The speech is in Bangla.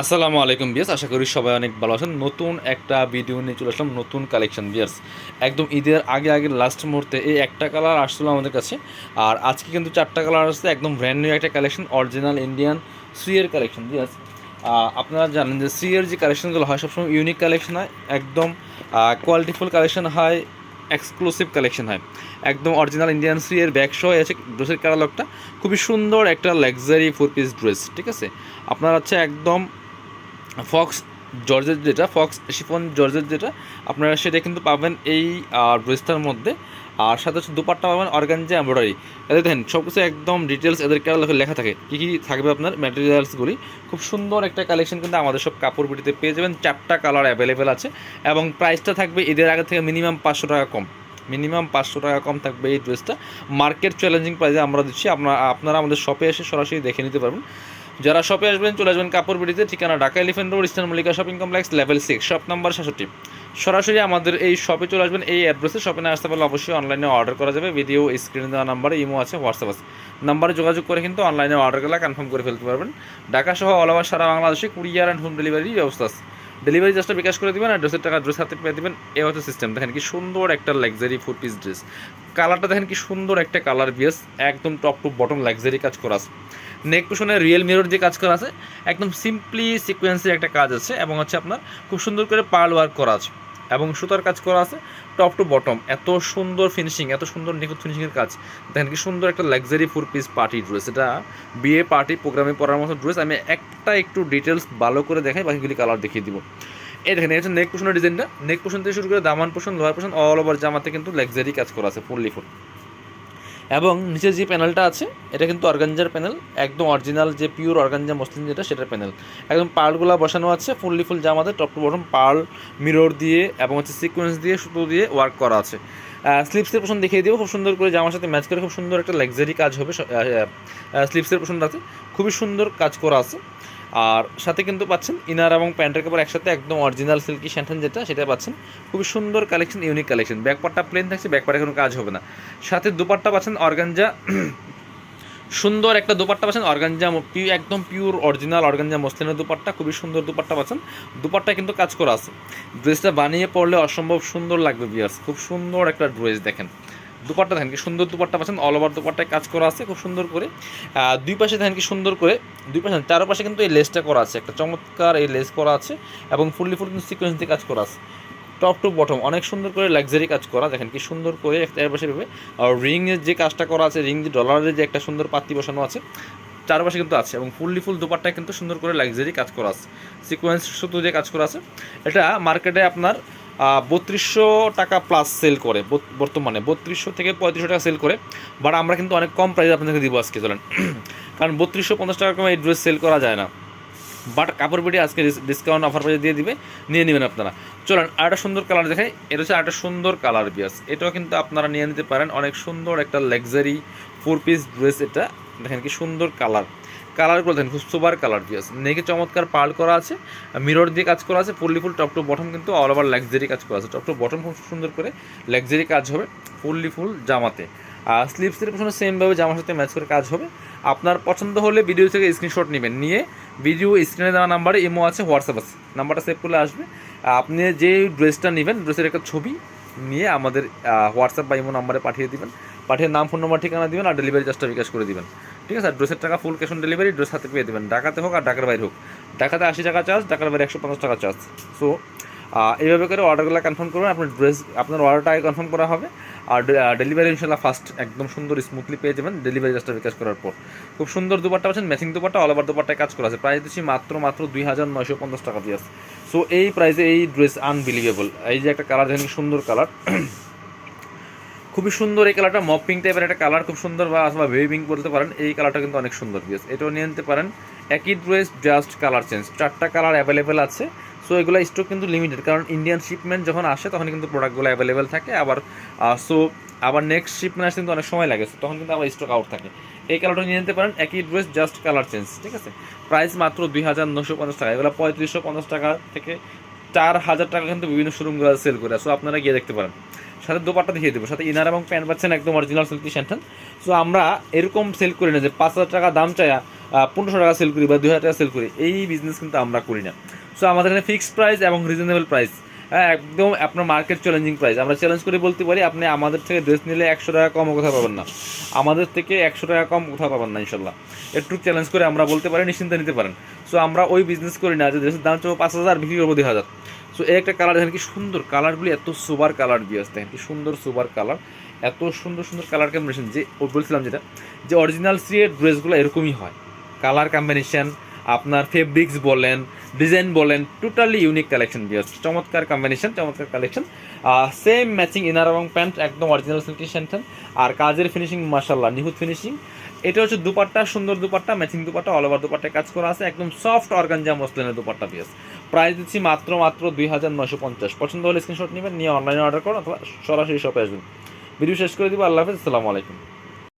আসসালামু আলাইকুম বিয়াস আশা করি সবাই অনেক ভালো আছেন। নতুন একটা ভিডিও নিয়ে চলে আসলাম নতুন কালেকশন বিয়ার্স একদম ঈদের আগে আগে লাস্ট মুহূর্তে এই একটা কালার আসছিল আমাদের কাছে। আর আজকে কিন্তু চারটা কালার আসছে, একদম ব্র্যান্ড নিউ একটা কালেকশন অরিজিনাল ইন্ডিয়ান সিয়ের কালেকশন বিয়ার্স আপনারা জানেন যে সিয়ের যে কালেকশনগুলো হয়, সবসময় ইউনিক কালেকশন হয়, একদম কোয়ালিটিফুল কালেকশন হয় এক্সক্লুসিভ কালেকশন হয়। একদম অরিজিনাল ইন্ডিয়ান সিয়ের ব্যাগ সহ আছে ড্রেসের ক্যাটালগটা খুবই সুন্দর একটা লাক্সারি ফোর পিস ড্রেস ঠিক আছে? আপনার হচ্ছে একদম ফক্স জর্জের যেটা ফক্স শিফন জর্জের যেটা, আপনারা সেটা কিন্তু পাবেন এই ড্রেসটার মধ্যে। আর সাথে হচ্ছে দুপাট্টা পাবেন অর্গানজা এমব্রয়ডারি এদের দেখেন সব কিছু একদম ডিটেলস এদের ক্যাটালগে লেখা থাকে। কী কী থাকবে আপনার ম্যাটেরিয়ালসগুলি খুব সুন্দর একটা কালেকশন কিন্তু আমাদের সব কাপড় বিটিতে পেয়ে যাবেন। চারটা কালার অ্যাভেলেবেল আছে। এবং প্রাইসটা থাকবে ঈদের আগে থেকে মিনিমাম পাঁচশো টাকা কম। মিনিমাম পাঁচশো টাকা কম থাকবে এই ড্রেসটা মার্কেট চ্যালেঞ্জিং প্রাইসে আমরা দিচ্ছি। আপনারা আপনারা আমাদের শপে এসে সরাসরি দেখে নিতে পারবেন। যারা শপে আসবেন, চলে আসবেন কাপড় বিড়িতে, ঠিকানা Dhaka elephant road eastern Mallika shopping complex level six shop number সাতষট্টি সরাসরি আমাদের এই শপে চলে আসবেন, এই অ্যাড্রেসে শপে না আসতে পারলে অবশ্যই অনলাইনে অর্ডার করা যাবে। ভিডিও স্ক্রিনে দেওয়া নাম্বারে ইমো আছে হোয়াটসঅ্যাপ আছে। নাম্বারে যোগাযোগ করে কিন্তু অনলাইনে অর্ডার করলে কনফার্ম করে ফেলতে পারবেন। ঢাকা সহ অল ওভার সারা বাংলাদেশে কুরিয়ার অ্যান্ড হোম ডেলিভারি ব্যবস্থা আছে। ডেলিভারি জাস্টটা বিকাশ করে দেবেন আর ড্রেসের টাকা ড্রেস হাতে পেয়ে দিবেন। এ হচ্ছে সিস্টেম দেখেন কি সুন্দর একটা লাক্সারি ফুড পিস ড্রেস কালারটা দেখেন কি সুন্দর একটা কালার বিয়াস একদম টপ টু বটম লাক্সারি কাজ করা আছে। নেক পোশনে রিয়েল মিরর দিয়ে কাজ করা আছে, একদম সিম্পলি সিকোয়েন্সের একটা কাজ আছে এবং হচ্ছে আপনার খুব সুন্দর করে পার্ল ওয়ার্ক করা আছে এবং সুতার কাজ করা আছে টপ টু বটম। এত সুন্দর ফিনিশিং এত সুন্দর নিখুঁত ফিনিশিংয়ের কাজ। দেখেন কি সুন্দর একটা luxury full piece party dress এটা বিয়ে পার্টি প্রোগ্রামে পরার মতো ড্রেস আমি একটা একটু ডিটেলস ভালো করে দেখাই, বাকিগুলি কালার দেখিয়ে দিব। এই দেখেন এটা নেক পোশনের ডিজাইনটা নেক পোশন থেকে শুরু করে দামান portion lower portion all over জামাতে কিন্তু লাক্সারি কাজ করা আছে ফুললি ফুল এবং নিচে যে প্যানেলটা আছে, এটা কিন্তু অর্গানজার প্যানেল একদম অরিজিনাল যে পিওর অর্গানজা মসলিন যেটা, সেটার প্যানেল একদম পার্লগুলো বসানো আছে ফুললি ফুল জামাতে top to bottom pearl mirror দিয়ে, এবং হচ্ছে সিকোয়েন্স দিয়ে, সুতো দিয়ে ওয়ার্ক করা আছে। স্লিপসের পোশন দেখিয়ে দেবো। খুব সুন্দর করে জামার সাথে ম্যাচ করে খুব সুন্দর একটা লাক্সারি কাজ হবে। স্লিপসের পোশনটাতে খুবই সুন্দর কাজ করা আছে। আর সাথে কিন্তু পাচ্ছেন ইনার এবং প্যান্টের কাপড় একসাথে একদম অরিজিনাল সিল্কি স্যান্টান যেটা, সেটা পাচ্ছেন। খুবই সুন্দর কালেকশন ইউনিক কালেকশন ব্যাকপারটা প্লেন থাকছে ব্যাকপারে কোনো কাজ হবে না। সাথে দুপারটা পাচ্ছেন অর্গানজা সুন্দর একটা দুপাট্টা পাচ্ছেন, অর্গানজা একদম পিওর অরিজিনাল অর্গানজা মসলিনের দুপাট্টা, খুবই সুন্দর দুপাট্টা পাচ্ছেন। দুপাট্টা কিন্তু কাজ করা আছে। ড্রেসটা বানিয়ে পড়লে অসম্ভব সুন্দর লাগবে বিয়ার্স খুব সুন্দর একটা ড্রেস দেখেন। দুপাট্টা দেখেন কি সুন্দর দুপাট্টা পাচ্ছেন অল ওভার দুপাট্টায় কাজ করা আছে, খুব সুন্দর করে। দুই পাশে দেখেন কি সুন্দর করে, দুই পাশে চারো পাশে কিন্তু এই লেসটা করা আছে, একটা চমৎকার এই লেস করা আছে, এবং ফুললি ফুল কিন্তু সিকোয়েন্স দিয়ে কাজ করা আছে। টপ টু বটম অনেক সুন্দর করে লাক্সারি কাজ করা। দেখেন কি সুন্দর করে একটা পাশে ভেবে আর রিংয়ের যে কাজটা করা আছে রিং যে ডলারের যে একটা সুন্দর পাত্তি বসানো আছে, চারপাশে কিন্তু আছে এবং ফুললি ফুল দুপাট্টায় কিন্তু সুন্দর করে লাক্সারি কাজ করা আছে। সিকোয়েন্স সুতো দিয়ে কাজ করা আছে। এটা মার্কেটে আপনার বত্রিশশো টাকা প্লাস সেল করে বর্তমানে বত্রিশশো থেকে পঁয়ত্রিশশো টাকা সেল করে বাট আমরা কিন্তু অনেক কম প্রাইস আপনাদেরকে দিব আজকে, চলেন। কারণ বত্রিশশো পঞ্চাশ টাকা এই ড্রেস সেল করা যায় না। বাট কাপড় পেটি আজকে ডিসকাউন্ট অফার প্রাইসে দিয়ে দিবে, নিয়ে নেবেন আপনারা। চলেন আর একটা সুন্দর কালার দেখাই। এটা হচ্ছে আরেকটা সুন্দর কালার বিয়াস। এটাও কিন্তু আপনারা নিয়ে নিতে পারেন। অনেক সুন্দর একটা লাক্সারি ফোর পিস ড্রেস এটা। দেখেন কি সুন্দর কালার কালারগুলো দেখেন, খুব সুপার কালার দিয়েছে নেকে চমৎকার পার্ল করা আছে মিরর দিয়ে কাজ করা আছে fully full top to bottom কিন্তু অল ওভার লাক্সারি কাজ করা আছে। টপ টু বটম খুব সুন্দর করে লাক্সারি কাজ হবে ফুললি ফুল জামাতে। আর স্লিপসের পেছনে সেমভাবে জামার সাথে ম্যাচ করে কাজ হবে। আপনার পছন্দ হলে ভিডিও থেকে স্ক্রিনশট নেবেন। নিয়ে ভিডিও স্ক্রিনে দেওয়া নাম্বারে ইমো আছে, হোয়াটসঅ্যাপ আছে। নাম্বারটা সেভ করলে আসবে। আপনি যে ড্রেসটা নেবেন, ড্রেসের একটা ছবি নিয়ে আমাদের হোয়াটসঅ্যাপ বা ইমো নাম্বারে পাঠিয়ে দিবেন। পাঠিয়ে নাম, ফোন নম্বর, ঠিকানা দেবেন আর ডেলিভারি চার্জটা বিকাশ করে দেবেন। ঠিক আছে? আর ড্রেসের টাকা full cash on delivery dress হাতে পেয়ে দেবেন। ঢাকাতে হোক আর ঢাকার বাইরে হোক। ঢাকাতে আশি টাকা চার্জ ঢাকার বাইরে একশো পঞ্চাশ টাকা চার্জ সো এইভাবে করে অর্ডারগুলো কনফার্ম করবেন। আপনার ড্রেস আপনার অর্ডারটা কনফার্ম করা হবে। আর ডেলিভারি ইনশাল্লাহ ফাস্ট একদম সুন্দর স্মুথলি পেয়ে যাবেন। ডেলিভারি চার্জটা বিকাশ করার পর। খুব সুন্দর দুপাট্টা পাচ্ছেন ম্যাচিং দুপাট্টা অল ওভার দুপাট্টায় কাজ করা আছে। প্রাইস দিচ্ছি মাত্র মাত্র দুই হাজার নয়শো পঞ্চাশ টাকা দিয়ে। আছে সো এই প্রাইসে এই ড্রেস আনবিলিভেবল এই যে একটা কালার দেখেন সুন্দর কালার খুবই সুন্দর এই কালারটা মপ পিঙ্ক টাইপের একটা কালার খুব সুন্দর বা অথবা বেবি পিঙ্ক বলতে পারেন, এই কালারটা কিন্তু অনেক সুন্দর বিয়াস এটাও নিয়ে নিতে পারেন। একই ড্রেস জাস্ট কালার চেঞ্জ চারটা কালার অ্যাভেলেবেল আছে। সো এগুলো স্টক কিন্তু লিমিটেড কারণ ইন্ডিয়ান শিপমেন্ট যখন আসে, তখন কিন্তু প্রোডাক্টগুলো অ্যাভেলেবেল থাকে। আবার সো আবার নেক্সট শিপমেন্ট আসতে কিন্তু অনেক সময় লাগে। তখন কিন্তু আবার স্টক আউট থাকে। এই কালারটা নিয়ে নিতে পারেন, একই ড্রেস জাস্ট কালার চেঞ্জ ঠিক আছে? প্রাইস মাত্র দুই হাজার নশো পঞ্চাশ টাকা। এগুলো পঁয়ত্রিশশো পঞ্চাশ টাকা থেকে চার হাজার টাকা কিন্তু বিভিন্ন শোরুমগুলো সেল করে। সো আপনারা গিয়ে দেখতে পারেন। সাথে দোপাট্টা দেখিয়ে দেবো। সাথে ইনার এবং প্যান্ট পাচ্ছেন একদম অরিজিনাল সিল্কি স্যান্টান সো আমরা এরকম সেল করি না যে পাঁচ হাজার টাকা দাম চাইয়া পনেরোশো টাকা সেল করি বা দুই হাজার টাকা সেল করি। এই বিজনেস কিন্তু আমরা করি না। সো আমাদের এখানে ফিক্সড প্রাইস এবং রিজনেবল প্রাইস হ্যাঁ একদম আপনার মার্কেট চ্যালেঞ্জিং প্রাইস আমরা চ্যালেঞ্জ করে বলতে পারি, আপনি আমাদের থেকে ড্রেস নিলে একশো টাকা কম কোথাও পাবেন না। আমাদের থেকে একশো টাকা কম কোথাও পাবেন না, ইনশাল্লাহ। একটু চ্যালেঞ্জ করে আমরা বলতে পারি নিশ্চিন্তে নিতে পারেন। সো আমরা ওই বিজনেস করি না যে ড্রেসের দাম চাবো পাঁচ হাজার, বিক্রি করব দুই হাজার। সো এই একটা কালার দেখেন কি সুন্দর। কালারগুলি এত সুপার কালার দিয়ে আসতে কি সুন্দর সুপার কালার এত সুন্দর সুন্দর কালার কম্বিনেশন যে বলছিলাম যেটা, যে অরিজিনাল সিয়ের ড্রেসগুলো এরকমই হয়। কালার কম্বিনেশন আপনার ফেব্রিক্স বলেন ডিজাইন বলেন টোটালি ইউনিক কালেকশন আসছে চমৎকার কম্বিনেশন চমৎকার কালেকশন সেম ম্যাচিং ইনার এবং প্যান্ট একদম অরিজিনাল সিল্কি সেন্টেন আর কাজের ফিনিশিং মার্শাল্লাহ নিহুত ফিনিশিং এটা হচ্ছে দুপাট্টা, সুন্দর dupatta matching dupatta all over দুপাট্টায় কাজ করা আছে। একদম সফট অর্গানজা মসলিনের দুপাট্টা পিস প্রাইস দিচ্ছি মাত্র মাত্র দুই হাজার নশো পঞ্চাশ। পছন্দ হলে স্ক্রিনশট নেবেন, নিয়ে অনলাইনে অর্ডার করুন অথবা সরাসরি শপে আসবেন। ভিডিও শেষ করে দিব, আল্লাহ হাফিজ, আসসালামু আলাইকুম।